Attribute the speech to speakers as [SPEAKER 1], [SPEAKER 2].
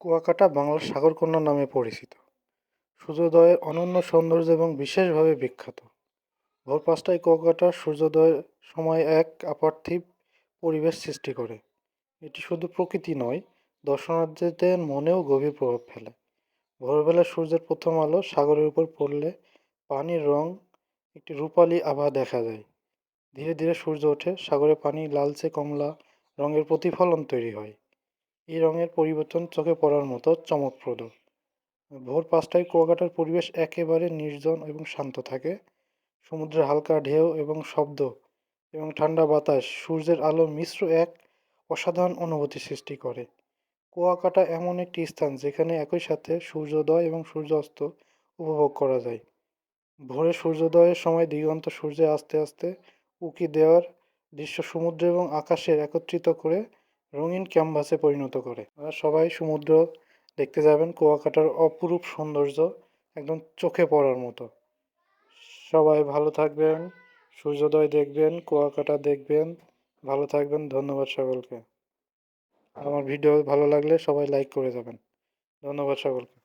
[SPEAKER 1] কুয়াকাটা বাংলার সাগরকন্যা নামে পরিচিত। সূর্যোদয়ের অনন্য সৌন্দর্য এবং বিশেষভাবে বিখ্যাত। ভোর পাঁচটায় কুয়াকাটার সূর্যোদয়ের সময় এক অপার্থিব পরিবেশ সৃষ্টি করে। এটি শুধু প্রকৃতি নয়, দর্শনার্থীদের মনেও গভীর প্রভাব ফেলে। ভোরবেলা সূর্যের প্রথম আলো সাগরের উপর পড়লে পানির রং একটি রূপালি আভা দেখা যায়। ধীরে ধীরে সূর্য ওঠে, সাগরে পানি লালচে কমলা রঙের প্রতিফলন তৈরি হয়। এই রঙের পরিবর্তন চোখে পড়ার মতো চমকপ্রদ। ভোর পাঁচটায় কুয়াকাটার পরিবেশ একেবারে নির্জন এবং শান্ত থাকে। সমুদ্রের হালকা ঢেউ এবং শব্দ এবং ঠান্ডা বাতাস সূর্যের আলো মিশ্র এক অসাধারণ অনুভূতি সৃষ্টি করে। কুয়াকাটা এমন একটি স্থান যেখানে একই সাথে সূর্যোদয় এবং সূর্যাস্ত উপভোগ করা যায়। ভোরে সূর্যোদয়ের সময় দিগন্ত সূর্যে আস্তে আস্তে উকি দেওয়ার দৃশ্য সমুদ্র এবং আকাশের একত্রিত করে রঙিন ক্যানভাসে পরিণত করে। আর সবাই সমুদ্র দেখতে যাবেন, কুয়াকাটার অপরূপ সৌন্দর্য একদম চোখে পড়ার মতো। সবাই ভালো থাকবেন, সূর্যোদয় দেখবেন, কুয়াকাটা দেখবেন, ভালো থাকবেন, ধন্যবাদ সকলকে। আমার ভিডিও ভালো লাগলে সবাই লাইক করে যাবেন। ধন্যবাদ সকলকে।